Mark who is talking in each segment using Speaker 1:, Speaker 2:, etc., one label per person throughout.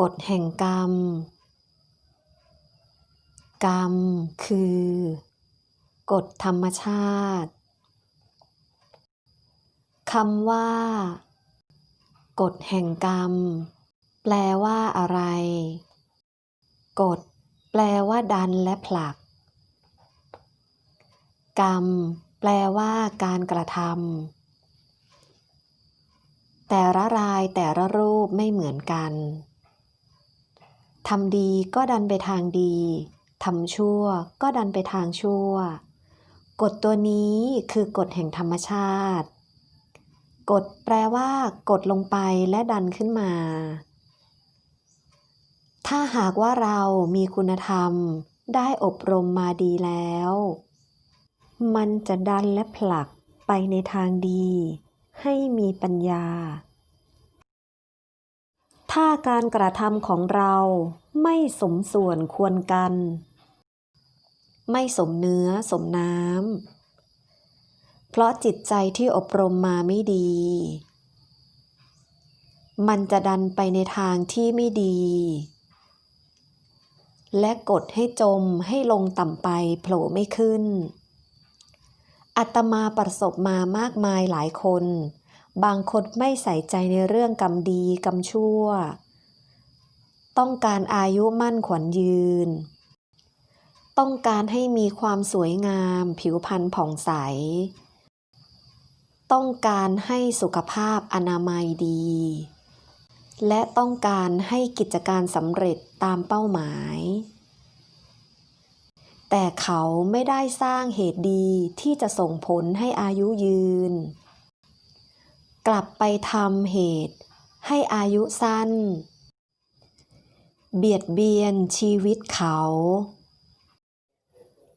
Speaker 1: กฎแห่งกรรม กรรมคือกฎธรรมชาติคำว่ากฎแห่งกรรม แปลว่าอะไร กฎ แปลว่าดันและผลัก กรรม แปลว่าการกระทำแต่ละรายแต่ละรูปไม่เหมือนกัน ทำดีก็ดันไปทางดี ทำชั่วก็ดันไปทางชั่ว กฎตัวนี้คือกฎแห่งธรรมชาติ กฎแปลว่ากดลงไปและดันขึ้นมา ถ้าหากว่าเรามีคุณธรรมได้อบรมมาดีแล้ว มันจะดันและผลักไปในทางดี ให้มีปัญญา ถ้าการกระทำของเราไม่สมส่วนควรกัน ไม่สมเนื้อสมน้ำ เพราะจิตใจที่อบรมมาไม่ดี มันจะดันไปในทางที่ไม่ดี และกดให้จมให้ลงต่ำไปโผล่ไม่ขึ้น อัตมาประสบมามากมายหลายคน บางคนไม่ใส่ใจในเรื่องกรรมดีกรรมชั่ว ต้องการอายุมั่นขวัญยืน ต้องการให้มีความสวยงาม ผิวพรรณผ่องใส ต้องการให้สุขภาพอนามัยดี และต้องการให้กิจการสำเร็จตามเป้าหมาย แต่เขาไม่ได้สร้างเหตุดีที่จะส่งผลให้อายุยืน ลับไปทำเหตุให้อายุสั้น เบียดเบียนชีวิตเขา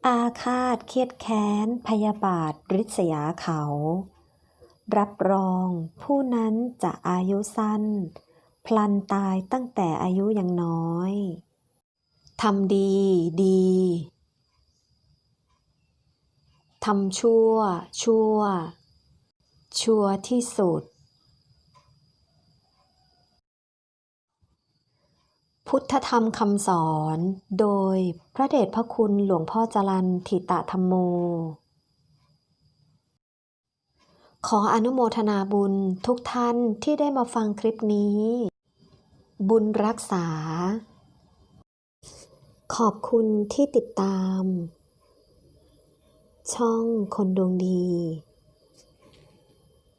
Speaker 1: อาฆาตเครียดแค้น พยาบาทริษยาเขา รับรองผู้นั้นจะอายุสั้น พลันตายตั้งแต่อายุยังน้อยทำดีดีทำชั่ว ชั่ว ชั่วที่สุด พุทธธรรมคำสอน โดยพระเดชพระคุณหลวงพ่อจรันทิตะธรรมโม ขออนุโมทนาบุญทุกท่านที่ได้มาฟังคลิปนี้ บุญรักษา ขอบคุณที่ติดตาม ช่องคนดวงดี